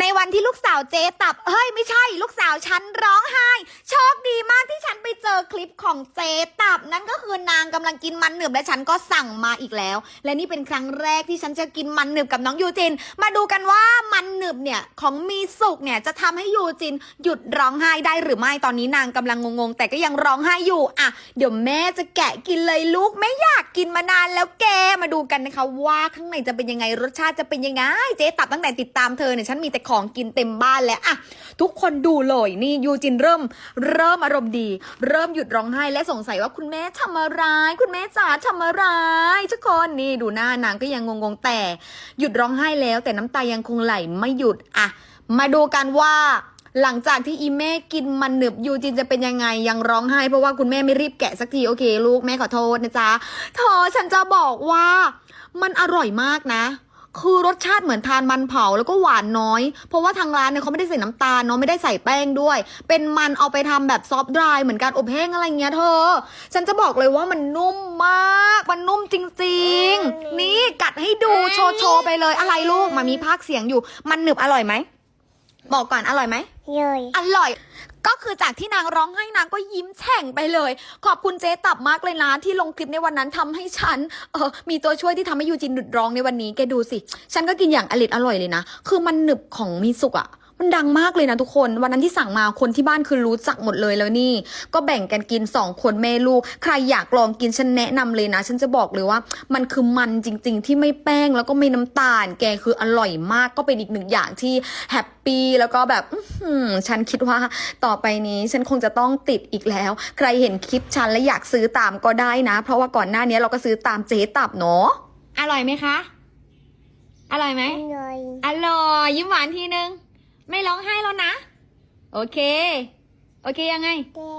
ในวันที่ลูกสาวเจ๊ตับ เฮ้ยไม่ใช่ ลูกสาวฉันร้องไห้ โชคดีมากที่ฉันไปเจอคลิปของเจ๊ตับ นั่นก็คือนางกำลังกินมันหนึบและฉันก็สั่งมาอีกแล้ว และนี่เป็นครั้งแรกที่ฉันจะกินมันหนึบกับน้องยูจิน มาดูกันว่ามันหนึบเนี่ยของมีสุกเนี่ยจะทำให้ยูจิน หยุดร้องไห้ได้หรือไม่ตอนนี้นางกำลังงงๆแต่ก็ยังร้องไห้อยู่อะเดี๋ยวแม่จะแกะกินเลยลูกไม่อยากกินมานานแล้วแกมาดูกันนะคะว่าข้างในจะเป็นยังไงรสชาติจะเป็นยังไง เจ๊ตับตั้งแต่ติดตามเธอเนี่ยฉันมีแต่ของกินเต็มบ้านแล้วอะทุกคนดูเลยนี่ยูจินเริ่ม เริ่มอารมณ์ดี เริ่มหยุดร้องไห้และสงสัยว่าคุณแม่ทำอะไรคุณแม่จ๋าทำอะไรทุกคนนี่ดูหน้านางก็ยังงงๆแต่หยุดร้องไห้แล้ว แต่น้ำตายังคงไหลไม่หยุดอะมาดูกันว่าหลังจากที่อีแม่กินมันหนึบยูจินจะเป็นยังไงยังร้องไห้เพราะว่าคุณแม่ไม่รีบแกะสักทีโอเค ลูกแม่ขอโทษนะจ๊ะเธอฉันจะบอกว่ามันอร่อยมากนะ คือรสชาติเหมือนทานมันเผาแล้วก็หวานน้อย เพราะว่าทางร้านเนี่ยเขาไม่ได้ใส่น้ำตาลเนาะไม่ได้ใส่แป้งด้วย เป็นมันเอาไปทำแบบซอฟต์ดรายเหมือนการอบแห้งอะไรเงี้ยเธอ ฉันจะบอกเลยว่ามันนุ่มมาก มันนุ่มจริง ๆ นี่กัดให้ดูโชว์โชว์ไปเลยอะไรลูกมามีภาคเสียงอยู่ มันหนึบอร่อยไหม บอกก่อนอร่อยไหม เลยอร่อย ก็คือจากที่นางร้องไห้นางก็ยิ้มแฉ่งไปเลย ขอบคุณเจ๊ตับมากเลยนะที่ลงคลิปในวันนั้นทำให้ฉัน เออมีตัวช่วยที่ทำให้ยูจินหยุดร้องในวันนี้แกดูสิ ฉันก็กินอย่างอริดอร่อยเลยนะ คือมันหนึบของมีสุกอะ มันดังมากเลยนะทุกคน วันนั้นที่สั่งมาคนที่บ้านคือรู้จักหมดเลยแล้วนี่ ก็แบ่งกันกินสองคนแม่ลูก ใครอยากลองกินฉันแนะนำเลยนะ ฉันจะบอกเลยว่า มันคือมันจริง ๆ ที่ไม่แป้งแล้วก็ไม่น้ำตาล แกคืออร่อยมากก็เป็นอีกหนึ่งอย่างที่แฮปปี้แล้วก็แบบอื้อหือฉันคิดว่าต่อไปนี้ฉันคงจะต้องติดอีกแล้ว ใครเห็นคลิปฉันและอยากซื้อตามก็ได้นะ เพราะว่าก่อนหน้านี้เราก็ซื้อตามเจ๊ตับเนาะอร่อยไหมคะ อร่อยไหมเลยอร่อย ยิ้มหวานทีนึง ไม่ร้องไห้แล้วนะ โอเค โอเคยังไงเด็